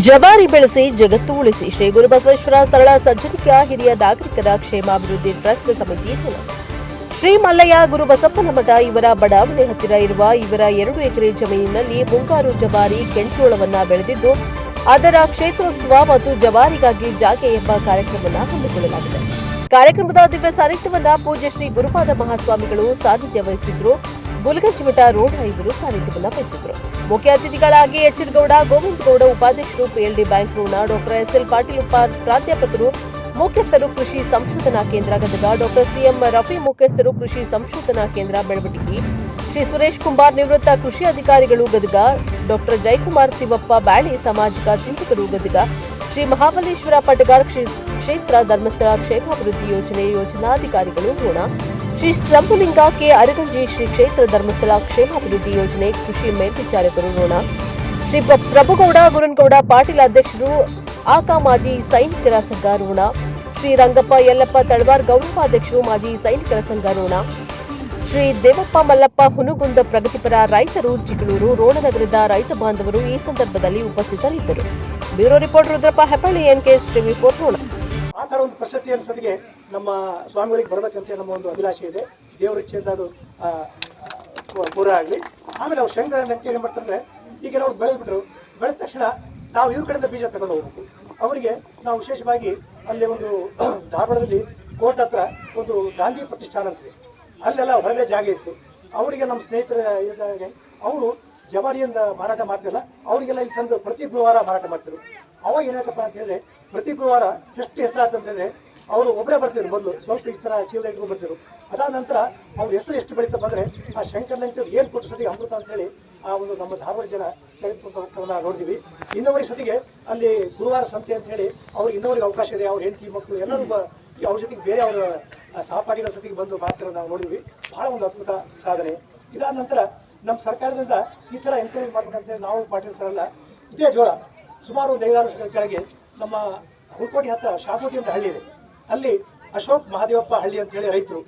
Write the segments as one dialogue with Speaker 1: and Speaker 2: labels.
Speaker 1: ಜವಾರಿ ಬೆಳೆಸಿ ಜಗತ್ತು ಉಳಿಸಿ. ಶ್ರೀ ಗುರುಬಸವೇಶ್ವರ ಸರಳ ಸಜ್ಜನಿಕ ಹಿರಿಯ ನಾಗರಿಕರ ಕ್ಷೇಮಾಭಿವೃದ್ಧಿ ಟ್ರಸ್ಟ್ ಸಮಿತಿ. ಶ್ರೀ ಮಲ್ಲಯ್ಯ ಗುರು ಬಸಪ್ಪನ ಮಠ ಇವರ ಬಡಾವಣೆ ಹತ್ತಿರ ಇರುವ ಇವರ ಎರಡು ಎಕರೆ ಜಮೀನಿನಲ್ಲಿ ಮುಂಗಾರು ಜವಾರಿ ಕೆಂಚೋಳವನ್ನ ಬೆಳೆದಿದ್ದು, ಅದರ ಕ್ಷೇತ್ರೋತ್ಸವ ಮತ್ತು ಜವಾರಿಗಾಗಿ ಜಾಗೆ ಎಂಬ ಕಾರ್ಯಕ್ರಮವನ್ನು ಹಮ್ಮಿಕೊಳ್ಳಲಾಗಿದೆ. ಕಾರ್ಯಕ್ರಮದ ದಿವ್ಯ ಸಾನ್ನಿಧ್ಯವನ್ನ ಪೂಜ್ಯ ಶ್ರೀ ಗುರುಪಾದ ಮಹಾಸ್ವಾಮಿಗಳು ಸಾನ್ನಿಧ್ಯ ವಹಿಸಿದ್ರು. ಬುಲಗಂಚಿಮಠ ರೋಡ ಇವರು ಸಾನ್ನಿಧ್ಯವನ್ನ ವಹಿಸಿದ್ರು. ಮುಖ್ಯ ಅತಿಥಿಗಳಾಗಿ ಎಚ್ ಗೌಡ ಗೋವಿಂದ ಗೌಡ ಉಪಾಧ್ಯಕ್ಷರು ಪಿಎಲ್ಡಿ ಬ್ಯಾಂಕ್ ಋಣ ಡಾಕ್ಟರ್ ಎಸ್ ಎಲ್ ಪಾಟೀಲ್ ಪ್ರಾಧ್ಯಾಪಕರು, ಮುಖ್ಯಸ್ಥರು, ಕೃಷಿ ಸಂಶೋಧನಾ ಕೇಂದ್ರ ಗದಗ, ಡಾಕ್ಟರ್ ಸಿಎಂ ರಫಿ, ಮುಖ್ಯಸ್ಥರು, ಕೃಷಿ ಸಂಶೋಧನಾ ಕೇಂದ್ರ ಬೆಳವಟಗಿ, ಶ್ರೀ ಸುರೇಶ್ ಕುಮಾರ್ ನಿವೃತ್ತ ಕೃಷಿ ಅಧಿಕಾರಿಗಳು ಗದಗ, ಡಾಕ್ಟರ್ ಜಯಕುಮಾರ್ ತಿವಪ್ಪ ಬ್ಯಾಳಿ, ಸಾಮಾಜಿಕ ಚಿಂತಕರು ಗದಗ, ಶ್ರೀ ಮಹಾಬಲೇಶ್ವರ ಪಟಗಾರ್ ಕ್ಷೇ- ಕ್ಷೇತ್ರ, ಧರ್ಮಸ್ಥಳ ಕ್ಷೇಮಾಭಿವೃದ್ಧಿ ಯೋಜನೆ ಯೋಜನಾಧಿಕಾರಿಗಳು ಋಣ ಶ್ರೀ ಸಂಪುಲಿಂಗ ಕೆ ಅರಗಂಜಿ ಶ್ರೀ ಕ್ಷೇತ್ರ ಧರ್ಮಸ್ಥಳ ಕ್ಷೇಮಾಭಿವೃದ್ಧಿ ಯೋಜನೆ ಕೃಷಿ ಮೇಲ್ವಿಚಾರಕರು ಋಣ. ಶ್ರೀ ಪ್ರ- ಪ್ರಭುಗೌಡ, ಗುರುನ್ಗೌಡ ಪಾಟೀಲ್ ಅಧ್ಯಕ್ಷರು ಆಕಾ ಮಾಜಿ ಸೈನಿಕರ ಸಂಘ ಋಣ. ಶ್ರೀ ರಂಗಪ್ಪ ಯಲ್ಲಪ್ಪ ತಳವಾರ್ ಗೌರವಾಧ್ಯಕ್ಷರು ಮಾಜಿ ಸೈನಿಕರ ಸಂಘ ಋಣ. ಶ್ರೀ ದೇವಪ್ಪ ಮಲ್ಲಪ್ಪ ಹುನುಗುಂದ ಪ್ರಗತಿಪರ ರೈತರು ಚಿಗಳೂರು, ರೋಣನಗರದ ರೈತ ಬಾಂಧವರು ಈ ಸಂದರ್ಭದಲ್ಲಿ ಉಪಸ್ಥಿತರಿದ್ದರು. Bureau report Rudrappa Heppalli NKS TV for Rona
Speaker 2: ಆ ಥರ ಒಂದು ಪ್ರಶಸ್ತಿ ಅನ್ಸೋದಿಗೆ ನಮ್ಮ ಸ್ವಾಮಿಗಳಿಗೆ ಬರಬೇಕಂತ ನಮ್ಮ ಒಂದು ಅಭಿಲಾಷೆ ಇದೆ. ದೇವರ ಇಚ್ಛೆಯಿಂದ ಅದು ಪೂರ ಆಗಲಿ. ಆಮೇಲೆ ಅವ್ರು ಶಂಕರ ನಂಬಿಕೆ ಏನು ಮಾಡ್ತಂದ್ರೆ ಈಗ ನಾವು ಬೆಳೆದ್ಬಿಟ್ರು. ಬೆಳೆದ ತಕ್ಷಣ ನಾವು ಇವ್ರ ಕಡೆಯಿಂದ ಬೀಜ ತಗೊಂಡು ಹೋಗ್ಬೇಕು. ಅವರಿಗೆ ನಾವು ವಿಶೇಷವಾಗಿ ಅಲ್ಲಿ ಒಂದು ಧಾರವಾಡದಲ್ಲಿ ಕೋರ್ಟ್ ಹತ್ರ ಒಂದು ಗಾಂಧಿ ಪ್ರತಿಷ್ಠಾನ ಅಂತಿದೆ. ಅಲ್ಲೆಲ್ಲ ಹೊರಗಡೆ ಜಾಗ ಇತ್ತು. ಅವರಿಗೆ ನಮ್ಮ ಸ್ನೇಹಿತರ ಇದ್ದಾಗ ಅವರು ಜವಾರಿಯಿಂದ ಮಾರಾಟ ಮಾಡ್ತಿಲ್ಲ. ಅವರಿಗೆಲ್ಲ ಇಲ್ಲಿ ತಂದು ಪ್ರತಿ ಗುರುವಾರ ಮಾರಾಟ ಮಾಡ್ತಿರು ಅವಾಗ ಏನಾಯ್ತಪ್ಪ ಅಂತ ಹೇಳಿದ್ರೆ, ಪ್ರತಿ ಗುರುವಾರ ಎಷ್ಟು ಹೆಸರಾಯ್ತು ಅಂತಂದರೆ ಅವರು ಒಬ್ಬರೇ ಬರ್ತಿದ್ರು ಮೊದಲು, ಸ್ವಲ್ಪ ಈ ಥರ ಚೀಲ ಇಟ್ಕೊಂಡು ಬರ್ತಿದ್ರು. ಅದಾದ ನಂತರ ಅವ್ರ ಹೆಸರು ಎಷ್ಟು ಬೆಳೀತಾ ಬಂದರೆ ಆ ಶಂಕರ್ ಲಂಕರ್ ಏನು ಕೊಟ್ಟು ಸತಿಗೆ ಅಮೃತ ಅಂತೇಳಿ ಆ ಒಂದು ನಮ್ಮ ಧಾರವಾಡ ಜನ ತೆಗೆದುಕೊಂಡು ನೋಡಿದ್ವಿ. ಇನ್ನೊವರಿಗೆ ಸತಿಗೆ ಅಲ್ಲಿ ಗುರುವಾರ ಸಂತೆ ಅಂತ ಹೇಳಿ ಅವ್ರಿಗೆ ಅವಕಾಶ ಇದೆ, ಅವ್ರ ಹೆಂಡತಿ ಮಕ್ಕಳು ಎಲ್ಲರೂ ಅವ್ರ ಜೊತೆಗೆ ಬೇರೆ ಅವರ ಸಹಪಾಠಿಗಳ ಸತಿಗೆ ಬಂದು ಮಾತ್ರ ನಾವು ನೋಡಿದ್ವಿ. ಬಹಳ ಒಂದು ಅದ್ಭುತ ಸಾಧನೆ. ಇದಾದ ನಂತರ ನಮ್ಮ ಸರ್ಕಾರದಿಂದ ಈ ಥರ ಎನ್ಕರೇಜ್ ಮಾಡ್ಬೇಕಂತೇಳಿ ನಾವು ಪಾಟೀಲ್ ಸರ್ ಅಲ್ಲ ಇದೇ ಜೋಳ. ಸುಮಾರು ಒಂದು ಐದಾರು ವರ್ಷಗಳ ಕೆಳಗೆ ನಮ್ಮ ಹುಲ್ಕೋಟಿ ಹತ್ರ ಶಾಕೋಟಿ ಅಂತ ಹಳ್ಳಿ ಇದೆ. ಅಲ್ಲಿ ಅಶೋಕ್ ಮಹಾದೇವಪ್ಪ ಹಳ್ಳಿ ಅಂತ ಹೇಳಿ ರೈತರು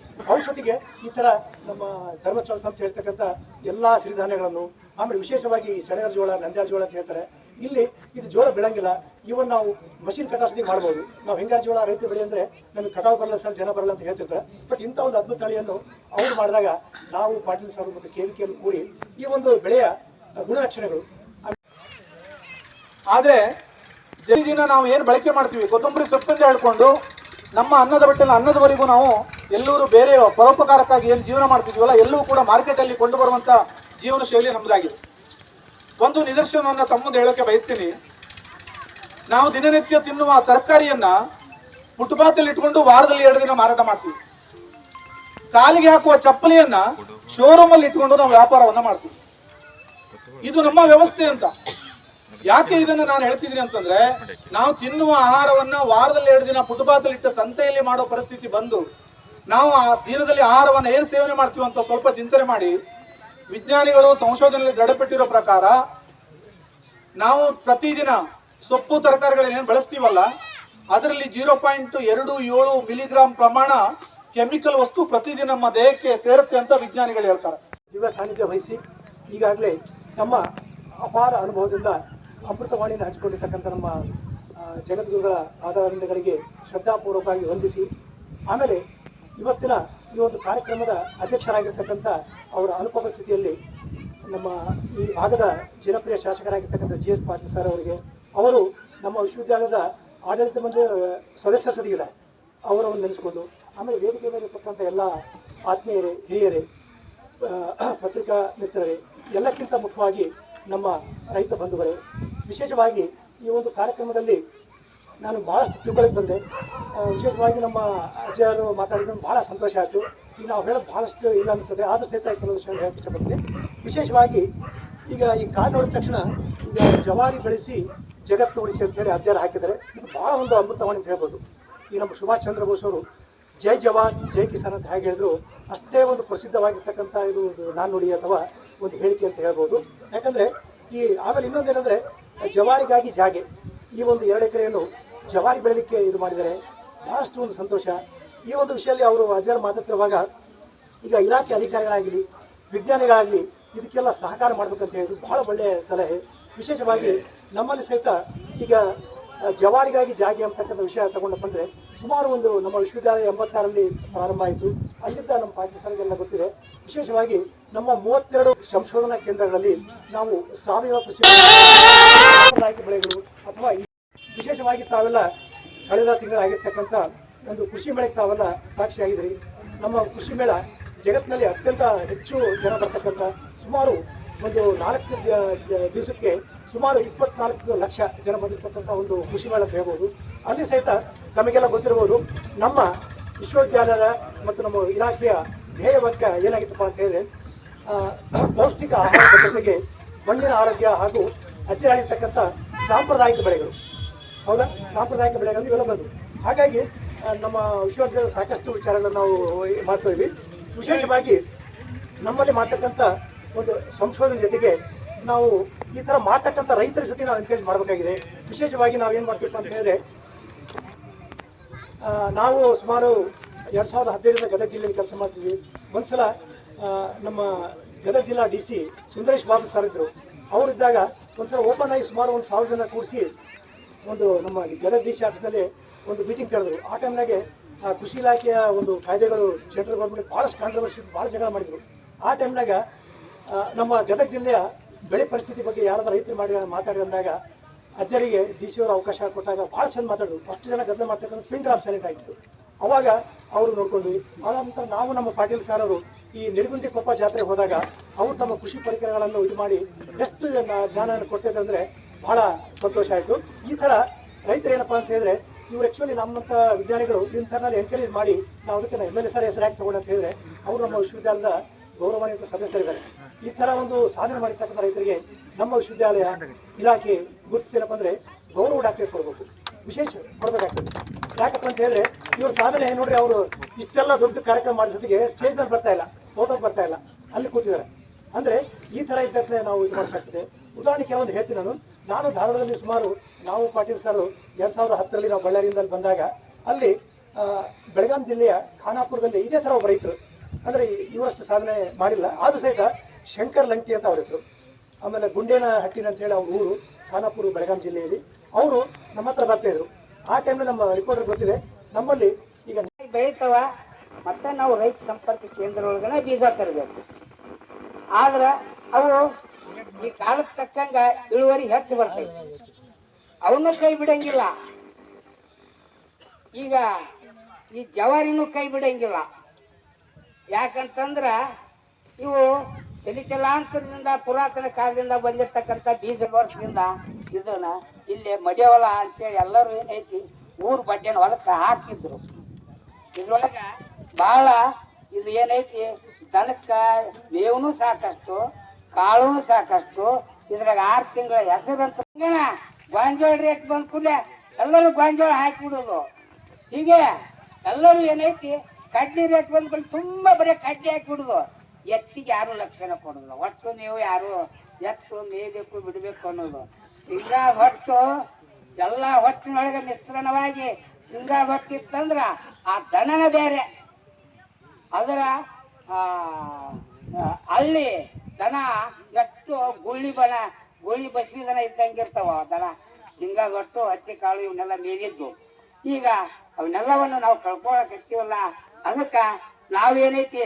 Speaker 2: ಜೊತೆಗೆ ಈ ಥರ ನಮ್ಮ ಧರ್ಮಸ್ಥಳ ಸಂಸ್ಥೆ ಹೇಳ್ತಕ್ಕಂಥ ಎಲ್ಲ ಸಿರಿಧಾನ್ಯಗಳನ್ನು, ಆಮೇಲೆ ವಿಶೇಷವಾಗಿ ಈ ಸೆಣಗರ ಜೋಳ, ನಂದ್ಯಾರ ಜೋಳ ಅಂತ ಹೇಳ್ತಾರೆ. ಇಲ್ಲಿ ಇದು ಜೋಳ ಬೆಳಂಗಿಲ್ಲ, ಇವನ್ ನಾವು ಮಷಿನ್ ಕಟಾಸದಿ ಮಾಡ್ಬೋದು. ನಾವು ಹೆಂಗಾರ ಜೋಳ ರೈತರು ಬೆಳೆ ಅಂದ್ರೆ ನಮಗೆ ಕಟಾವು ಬರಲ್ಲ ಸರ್, ಜನ ಬರಲ್ಲ ಅಂತ ಹೇಳ್ತಿರ್ತಾರೆ. ಬಟ್ ಇಂಥ ಒಂದು ಅದ್ಭುತ ತಳಿಯನ್ನು ಅವ್ರು ಮಾಡಿದಾಗ ನಾವು ಪಾಟೀಲ್ ಸರ್ ಮತ್ತು ಕೇವಿಕೆಯನ್ನು ಕೂಡಿ ಈ ಒಂದು ಬೆಳೆಯ ಗುಣಲಕ್ಷಣಗಳು
Speaker 3: ಆದರೆ ಜರಿದಿನ ನಾವು ಏನು ಬಳಕೆ ಮಾಡ್ತೀವಿ? ಕೊತ್ತಂಬರಿ ಸೊಪ್ಪಿಂದ ಹೇಳ್ಕೊಂಡು ನಮ್ಮ ಅನ್ನದ ಬಟ್ಟೆನ ಅನ್ನದವರೆಗೂ ನಾವು ಎಲ್ಲರೂ ಬೇರೆ ಪರೋಪಕಾರಕ್ಕಾಗಿ ಏನು ಜೀವನ ಮಾಡ್ತಿದ್ವಲ್ಲ ಎಲ್ಲವೂ ಕೂಡ ಮಾರ್ಕೆಟಲ್ಲಿ ಕೊಂಡು ಬರುವಂಥ ಜೀವನ ಶೈಲಿ ನಮ್ಮದಾಗಿದೆ ಒಂದು ನಿದರ್ಶನವನ್ನು ತಮ್ಮಂದು ಹೇಳೋಕೆ ಬಯಸ್ತೀನಿ. ನಾವು ದಿನನಿತ್ಯ ತಿನ್ನುವ ತರಕಾರಿಯನ್ನ ಫುಟ್ಪಾತಲ್ಲಿ ಇಟ್ಕೊಂಡು ವಾರದಲ್ಲಿ ಎರಡು ದಿನ ಮಾರಾಟ ಮಾಡ್ತೀವಿ. ಕಾಲಿಗೆ ಹಾಕುವ ಚಪ್ಪಲಿಯನ್ನ ಶೋರೂಮ್ ಅಲ್ಲಿ ಇಟ್ಕೊಂಡು ನಾವು ವ್ಯಾಪಾರವನ್ನ ಮಾಡ್ತೀವಿ. ಇದು ನಮ್ಮ ವ್ಯವಸ್ಥೆ ಅಂತ. ಯಾಕೆ ಇದನ್ನ ನಾನು ಹೇಳ್ತಿದ್ದೀನಿ ಅಂತಂದ್ರೆ, ನಾವು ತಿನ್ನುವ ಆಹಾರವನ್ನ ವಾರದಲ್ಲಿ ಎರಡು ದಿನ ಫುಟ್ಪಾತಲ್ಲಿ ಇಟ್ಟ ಸಂತೆಯಲ್ಲಿ ಮಾಡೋ ಪರಿಸ್ಥಿತಿ ಬಂದು, ನಾವು ಆ ದಿನದಲ್ಲಿ ಆಹಾರವನ್ನ ಏನು ಸೇವನೆ ಮಾಡ್ತೀವಿ ಅಂತ ಸ್ವಲ್ಪ ಚಿಂತನೆ ಮಾಡಿ, ವಿಜ್ಞಾನಿಗಳು ಸಂಶೋಧನೆಯಲ್ಲಿ ದೃಢಪಟ್ಟಿರೋ ಪ್ರಕಾರ, ನಾವು ಪ್ರತಿದಿನ ಸೊಪ್ಪು ತರಕಾರಿಗಳನ್ನ ಬಳಸ್ತೀವಲ್ಲ, ಅದರಲ್ಲಿ ಜೀರೋ ಪಾಯಿಂಟ್ ಎರಡು ಏಳು ಮಿಲಿಗ್ರಾಮ್ ಪ್ರಮಾಣ ಕೆಮಿಕಲ್ ವಸ್ತು ಪ್ರತಿದಿನ ನಮ್ಮ ದೇಹಕ್ಕೆ ಸೇರುತ್ತೆ ಅಂತ ವಿಜ್ಞಾನಿಗಳು ಹೇಳ್ತಾರೆ.
Speaker 2: ದಿವ್ಯ ಸಾನ್ನಿಧ್ಯ ವಹಿಸಿ, ಈಗಾಗಲೇ ತಮ್ಮ ಅಪಾರ ಅನುಭವದಿಂದ ಅಮೃತವಾಣಿಯನ್ನು ಹಂಚಿಕೊಂಡಿರ್ತಕ್ಕಂಥ ನಮ್ಮ ಜಗದ್ಗುರುಗಳ ಆಧಾರಗಳಿಗೆ ಶ್ರದ್ಧಾಪೂರ್ವಕವಾಗಿ ವಂದಿಸಿ, ಆಮೇಲೆ ಇವತ್ತಿನ ಈ ಒಂದು ಕಾರ್ಯಕ್ರಮದ ಅಧ್ಯಕ್ಷರಾಗಿರ್ತಕ್ಕಂಥ ಅವರ ಅನುಪಸ್ಥಿತಿಯಲ್ಲಿ ನಮ್ಮ ಈ ಭಾಗದ ಜನಪ್ರಿಯ ಶಾಸಕರಾಗಿರ್ತಕ್ಕಂಥ ಜಿ ಎಸ್ ಪಾಟೀಲ್ ಸರ್ ಅವರಿಗೆ, ಅವರು ನಮ್ಮ ವಿಶ್ವವಿದ್ಯಾಲಯದ ಆಡಳಿತ ಮಂಡಳಿ ಸದಸ್ಯ ಸದಿಗಿದ್ದಾರೆ ಅವರನ್ನು ನೆನೆಸ್ಕೊಂಡು, ಆಮೇಲೆ ವೇದಿಕೆ ಮೇಲೆ ಇರ್ತಕ್ಕಂಥ ಎಲ್ಲ ಆತ್ಮೀಯರೇ, ಹಿರಿಯರೇ ಪತ್ರಿಕಾ ಮಿತ್ರರೇ, ಎಲ್ಲಕ್ಕಿಂತ ಮುಖ್ಯವಾಗಿ ನಮ್ಮ ರೈತ ಬಂಧುಗಳೇ ವಿಶೇಷವಾಗಿ ಈ ಒಂದು ಕಾರ್ಯಕ್ರಮದಲ್ಲಿ ನಾನು ಭಾಳಷ್ಟು ತಿಳ್ಕೊಳ್ಳೋಕೆ ಬಂದೆ. ವಿಶೇಷವಾಗಿ ನಮ್ಮ ಅಜ್ಜಿಯವರು ಮಾತಾಡಿದ್ರು ಭಾಳ ಸಂತೋಷ ಆಯಿತು. ಈಗ ನಾವು ಹೇಳೋದು ಭಾಳಷ್ಟು ಇಲ್ಲ ಅನಿಸ್ತದೆ ಆದರೂ ಸಹಿತ ಕೆಲವು ವಿಷಯ ಹೇಳಕ್ಕೆ ಇಷ್ಟಪಡ್ತೀನಿ. ವಿಶೇಷವಾಗಿ ಈಗ ಈ ಕಾಡು ನೋಡಿದ ತಕ್ಷಣ ಈಗ ಜವಾರಿ ಬೆಳೆಸಿ ಜಗತ್ತು ಉಳಿಸಿ ಅಂತ ಹೇಳಿ ಅರ್ಜಿ ಹಾಕಿದ್ದಾರೆ. ಇದು ಭಾಳ ಒಂದು ಅಮೃತವಾಣಿ ಅಂತ ಹೇಳ್ಬೋದು. ಈ ನಮ್ಮ ಸುಭಾಷ್ ಚಂದ್ರ ಬೋಸ್ ಅವರು ಜೈ ಜವಾನ್, ಜೈ ಕಿಸಾನ್ ಅಂತ ಹೇಗೆ ಹೇಳಿದ್ರು. ಅಷ್ಟೇ ಒಂದು ಪ್ರಸಿದ್ಧವಾಗಿರ್ತಕ್ಕಂಥ ಇದು ಒಂದು ನಾಣ್ಣುಡಿ ಅಥವಾ ಒಂದು ಹೇಳಿಕೆ ಅಂತ ಹೇಳ್ಬೋದು. ಯಾಕಂದರೆ ಈ, ಆಮೇಲೆ ಇನ್ನೊಂದೇನೆಂದರೆ ಜವಾರಿಗಾಗಿ ಜಾಗೆ. ಈ ಒಂದು ಎರಡು ಎಕರೆಯನ್ನು ಜವಾರಿ ಬೆಳಲಿಕ್ಕೆ ಇದು ಮಾಡಿದ್ದಾರೆ ಬಹಳಷ್ಟು ಒಂದು ಸಂತೋಷ. ಈ ಒಂದು ವಿಷಯದಲ್ಲಿ ಅವರು ಅಜರ್ ಮಾತಾಡ್ತಿರುವಾಗ ಈಗ ಇಲಾಖೆ ಅಧಿಕಾರಿಗಳಾಗಲಿ, ವಿಜ್ಞಾನಿಗಳಾಗಲಿ ಇದಕ್ಕೆಲ್ಲ ಸಹಕಾರ ಮಾಡಬೇಕಂತ ಹೇಳಿದ್ರು ಬಹಳ ಒಳ್ಳೆಯ ಸಲಹೆ. ವಿಶೇಷವಾಗಿ ನಮ್ಮಲ್ಲಿ ಸಹಿತ ಈಗ ಜವಾರಿಗಾಗಿ ಜಾಗೆ ಅಂತಕ್ಕಂಥ ವಿಷಯ ತಗೊಂಡಪ್ಪ ಬಂದರೆ ಸುಮಾರು ಒಂದು ನಮ್ಮ ವಿಶ್ವವಿದ್ಯಾಲಯ ಎಂಬತ್ತಾರಲ್ಲಿ ಪ್ರಾರಂಭ ಆಯಿತು. ಅಲ್ಲಿದ್ದ ನಮ್ಮ ಪಾಕಿಸ್ತಾನಗೆಲ್ಲ ಗೊತ್ತಿದೆ. ವಿಶೇಷವಾಗಿ ನಮ್ಮ ಮೂವತ್ತೆರಡು ಸಂಶೋಧನಾ ಕೇಂದ್ರಗಳಲ್ಲಿ ನಾವು ಸಾವಯವ ಕೃಷಿ ಬೆಳೆಗಳು ಅಥವಾ ವಿಶೇಷವಾಗಿ ತಾವೆಲ್ಲ ಕಳೆದ ತಿಂಗಳಾಗಿರ್ತಕ್ಕಂಥ ಒಂದು ಕೃಷಿ ಮೇಳಕ್ಕೆ ತಾವೆಲ್ಲ ಸಾಕ್ಷಿಯಾಗಿದ್ರಿ ನಮ್ಮ ಕೃಷಿ ಮೇಳ ಜಗತ್ತಿನಲ್ಲಿ ಅತ್ಯಂತ ಹೆಚ್ಚು ಜನ ಬರ್ತಕ್ಕಂಥ ಸುಮಾರು ಒಂದು ನಾಲ್ಕು ದಿವಸಕ್ಕೆ ಸುಮಾರು ಇಪ್ಪತ್ನಾಲ್ಕು ಲಕ್ಷ ಜನ ಬಂದಿರತಕ್ಕಂಥ ಒಂದು ಕೃಷಿ ಮೇಳ ಹೇಳ್ಬೋದು. ಅಲ್ಲಿ ಸಹಿತ ನಮಗೆಲ್ಲ ಗೊತ್ತಿರ್ಬೋದು, ನಮ್ಮ ವಿಶ್ವವಿದ್ಯಾಲಯದ ಮತ್ತು ನಮ್ಮ ಇಲಾಖೆಯ ಧ್ಯೇಯ ಏನಾಗಿತ್ತಪ್ಪ ಅಂತ ಹೇಳಿದ್ರೆ ಪೌಷ್ಟಿಕ ಆಹಾರದ ಜೊತೆಗೆ ಮಣ್ಣಿನ ಆರೋಗ್ಯ ಹಾಗೂ ಅಚ್ಚರಿರ್ತಕ್ಕಂಥ ಸಾಂಪ್ರದಾಯಿಕ ಬೆಳೆಗಳು. ಹೌದಾ? ಸಾಂಪ್ರದಾಯಿಕ ಬೆಳೆಗಳು ಇವೆಲ್ಲ ಬಂದು ಹಾಗಾಗಿ ನಮ್ಮ ವಿಶ್ವವಿದ್ಯಾಲಯದ ಸಾಕಷ್ಟು ವಿಚಾರಗಳನ್ನು ನಾವು ಮಾಡ್ತಾ ವಿಶೇಷವಾಗಿ ನಮ್ಮಲ್ಲಿ ಮಾಡ್ತಕ್ಕಂಥ ಒಂದು ಸಂಶೋಧನೆ ಜೊತೆಗೆ ನಾವು ಈ ಥರ ಮಾಡ್ತಕ್ಕಂಥ ರೈತರ ಜೊತೆ ನಾವು ಎನ್ಕರೇಜ್ ಮಾಡಬೇಕಾಗಿದೆ. ವಿಶೇಷವಾಗಿ ನಾವು ಏನು ಮಾಡ್ತೀವಿ ಅಂತ ಹೇಳಿದ್ರೆ ನಾವು ಸುಮಾರು ಎರಡು ಸಾವಿರದ ಹದಿನೈದರಿಂದ ಗದಗ ಜಿಲ್ಲೆಯಲ್ಲಿ ಕೆಲಸ ಮಾಡ್ತೀವಿ ಒಂದ್ಸಲ ಆ, ನಮ್ಮ ಗದಗ ಜಿಲ್ಲಾ D C Sundaresh Babu sir ಇದ್ದರು ಅವರಿದ್ದಾಗ ಒಂದ್ಸಲ ಓಪನ್ ಆಗಿ ಸುಮಾರು ಒಂದು ಸಾವಿರ ಜನ ಕೂಡಿಸಿ ಒಂದು ನಮ್ಮ ಗದಗ ಡಿ ಸಿ ಆಫೀಸ್ನಲ್ಲಿ ಒಂದು ಮೀಟಿಂಗ್ ಕರೆದ್ರು. ಆ ಟೈಮ್ನಾಗೆ ಆ ಕೃಷಿ ಇಲಾಖೆಯ ಒಂದು ಕಾಯ್ದೆಗಳು ಸೆಂಟ್ರಲ್ ಗೌರ್ಮೆಂಟ್ ಭಾಳಷ್ಟು ಕಾಂಟ್ರವರ್ಸಿ ಭಾಳ ಜಗಳ ಮಾಡಿದ್ರು. ಆ ಟೈಮ್ನಾಗ ನಮ್ಮ ಗದಗ ಜಿಲ್ಲೆಯ ಬೆಳೆ ಪರಿಸ್ಥಿತಿ ಬಗ್ಗೆ ಯಾರಾದ್ರೂ ರೈತರು ಮಾಡಿ ಮಾತಾಡಿದಂದಾಗ ಅಜ್ಜರಿಗೆ ಡಿ ಸಿ ಅವರು ಅವಕಾಶ ಕೊಟ್ಟಾಗ ಭಾಳ ಚಂದ ಮಾತಾಡಿದ್ರು ಅಷ್ಟು ಜನ ಗದ್ದಲ ಮಾಡ್ತಕ್ಕಂಥ ಪಿನ್ ಆಫ್ ಸೈಲೆಂಟ್ ಆಗಿತ್ತು ಅವಾಗ ಅವರು ನೋಡ್ಕೊಂಡ್ವಿ. ನಂತರ ನಾವು ನಮ್ಮ ಪಾಟೀಲ್ ಸರ್ ಅವರು ಈ ನಿಡಗುಂದಿ ಕೊಪ್ಪ ಜಾತ್ರೆಗೆ ಹೋದಾಗ ಅವರು ತಮ್ಮ ಕೃಷಿ ಪರಿಕರಗಳನ್ನು ಇದು ಮಾಡಿ ಎಷ್ಟು ಜ್ಞಾನವನ್ನು ಕೊಡ್ತಿದ್ರು ಅಂದರೆ ಬಹಳ ಸಂತೋಷ ಆಯಿತು. ಈ ಥರ ರೈತರು ಏನಪ್ಪ ಅಂತ ಹೇಳಿದ್ರೆ, ಇವ್ರು ಆ್ಯಕ್ಚುಲಿ ನಮ್ಮಂಥ ವಿಜ್ಞಾನಿಗಳು ಇಂಥರ್ನಲ್ಲಿ ಎನ್ಕರೇಜ್ ಮಾಡಿ ನಾವು ಅದಕ್ಕೆ ಎಂ ಎಲ್ ಎ ಸರ್ ಹೆಸರಾಗಿ ತಗೊಂಡು ಅಂತ ಹೇಳಿದ್ರೆ, ಅವರು ನಮ್ಮ ವಿಶ್ವವಿದ್ಯಾಲಯದ ಗೌರವಾನ್ವಿತ ಸದಸ್ಯರಿದ್ದಾರೆ. ಈ ಥರ ಒಂದು ಸಾಧನೆ ಮಾಡಿರ್ತಕ್ಕಂಥ ರೈತರಿಗೆ ನಮ್ಮ ವಿಶ್ವವಿದ್ಯಾಲಯ ಇಲಾಖೆ ಗುರುತಿಸಿಲ್ಲಪ್ಪ ಅಂದರೆ ಗೌರವ ಡಾಕ್ಟರೇಟ್ ಕೊಡಬೇಕು. ವಿಶೇಷ ಕೊಡಬೇಕಾಗ್ತದೆ. ಯಾಕಪ್ಪ ಅಂತ ಹೇಳಿದ್ರೆ, ಇವ್ರ ಸಾಧನೆ ನೋಡ್ರಿ, ಅವರು ಇಷ್ಟೆಲ್ಲ ದೊಡ್ಡ ಕಾರ್ಯಕ್ರಮ ಮಾಡಿಸೋದಕ್ಕೆ ಸ್ಟೇಜ್ ಮೇಲೆ ಬರ್ತಾ ಇಲ್ಲ. ಫೋಟೋ ಬರ್ತಾ ಇಲ್ಲ. ಅಲ್ಲಿ ಕೂತಿದ್ದಾರೆ. ಅಂದ್ರೆ ಈ ತರ ಇದ್ದಂತೆ ನಾವು ಇದು ಮಾಡಬೇಕಾಗ್ತದೆ. ಉದಾಹರಣೆ ಕೆಲವೊಂದು ಹೇಳ್ತೀನಿ ನಾನು. ನಾನು ಧಾರವಾಡದಲ್ಲಿ ಸುಮಾರು ನಾವು ಪಾಟೀಲ್ ಸರ್ ಎರಡು ಸಾವಿರದ ಹತ್ತರಲ್ಲಿ ನಾವು ಬಳ್ಳಾರಿಯಿಂದ ಬಂದಾಗ ಅಲ್ಲಿ ಬೆಳಗಾಂ ಜಿಲ್ಲೆಯ ಖಾನಾಪುರದಲ್ಲಿ ಇದೇ ತರ ಒಬ್ಬ ರೈತರು. ಅಂದ್ರೆ ಇವಷ್ಟು ಸಾಧನೆ ಮಾಡಿಲ್ಲ. ಆದ್ರೂ ಸಹಿತ ಶಂಕರ್ ಲಂಕಿ ಅಂತ ಅವ್ರ ಹೆಸರು. ಆಮೇಲೆ ಗುಂಡೇನ ಹಟ್ಟಿನ ಅಂತ ಹೇಳಿ ಅವ್ರ ಊರು ಖಾನಾಪುರ, ಬೆಳಗಾಂ ಜಿಲ್ಲೆಯಲ್ಲಿ. ಅವರು ನಮ್ಮ ಹತ್ರ ಬರ್ತಾ ಇದ್ರು. ಆ ಟೈಮ್ನಲ್ಲಿ ನಮ್ಮ ರಿಪೋರ್ಟರ್ ಗೊತ್ತಿದೆ. ನಮ್ಮಲ್ಲಿ ಈಗ
Speaker 4: ಬೆಳಿತಾವ ಮತ್ತೆ ನಾವು ರೈತ ಸಂಪರ್ಕ ಕೇಂದ್ರ ಒಳಗನೆ ಬೀಜ ತರಬೇಕು. ಆದ್ರೆ ಅವು ಈ ಕಾಲಕ್ಕೆ ತಕ್ಕಂಗ ಇಳುವರಿ ಹೆಚ್ಚು ಬರ್ತೈತಿ. ಅವನು ಕೈ ಬಿಡಂಗಿಲ್ಲ. ಈಗ ಈ ಜವಾರಿನೂ ಕೈ ಬಿಡಂಗಿಲ್ಲ. ಯಾಕಂತಂದ್ರ ಇವು ಚಲಿಚಲಾಂತರದಿಂದ ಪುರಾತನ ಕಾಲದಿಂದ ಬಂದಿರ್ತಕ್ಕಂಥ ಬೀಜ ವರ್ಷದಿಂದ ಇದನ್ನ ಇಲ್ಲಿ ಮಡಿಯವಲ ಅಂತೇಳಿ ಎಲ್ಲರೂ ಏನೈತಿ ಊರು ಬಡ್ಡೆನ ಹೊಲಕ್ಕೆ ಹಾಕಿದ್ರು. ಇದ್ರೊಳಗ ಬಹಳ ಇದು ಏನೈತಿ? ದನಕ್ಕ ಮೇವನು ಸಾಕಷ್ಟು ಕಾಳು ಸಾಕಷ್ಟು, ಇದ್ರಾಗ ಆರು ತಿಂಗಳ ಹೆಸರಂತ ಗಾಂಜೋಳ ರೇಟ್ ಬಂದ ಕೂಡಲೇ ಎಲ್ಲರೂ ಗಾಂಜೋಳ ಹಾಕಿಬಿಡೋದು ಹೀಗೆ ಎಲ್ಲರೂ ಏನೈತಿ? ಕಡ್ಲಿ ರೇಟ್ ಬಂದ ಕೂಡ ತುಂಬ ಬರೀ ಕಡ್ಲಿ ಹಾಕಿಬಿಡೋದು ಎತ್ತಿಗೆ ಯಾರು ಲಕ್ಷಣ ಕೊಡೋದು ಒಟ್ಟು ನೀವು ಯಾರು ಎತ್ತು, ಮೇಯ್ಬೇಕು, ಬಿಡಬೇಕು ಅನ್ನೋದು. ಶೇಂಗಾ ಹೊಟ್ಟು ಎಲ್ಲ ಹೊಟ್ಟಿನೊಳಗೆ ಮಿಶ್ರಣವಾಗಿ ಶೇಂಗಾ ಹೊಟ್ಟಿತ್ತಂದ್ರ ಆ ದನನ ಬೇರೆ. ಅದರ ಅಲ್ಲಿ ದನ ಎಷ್ಟು ಗುಳ್ಳಿ ಬನ, ಗುಳ್ಳಿ ಬಸಿ ದನ ಇದ್ದಂಗಿರ್ತಾವ ದನ. ಹಿಂಗಾಗಟ್ಟು ಹತ್ತಿ ಕಾಳು ಇವನ್ನೆಲ್ಲ ಮೇಲಿದ್ದು. ಈಗ ಅವನ್ನೆಲ್ಲವನ್ನು ನಾವು ಕಳ್ಕೊಳಕತ್ತೀವಲ್ಲ ಅದಕ್ಕೆ ನಾವೇನೈತಿ?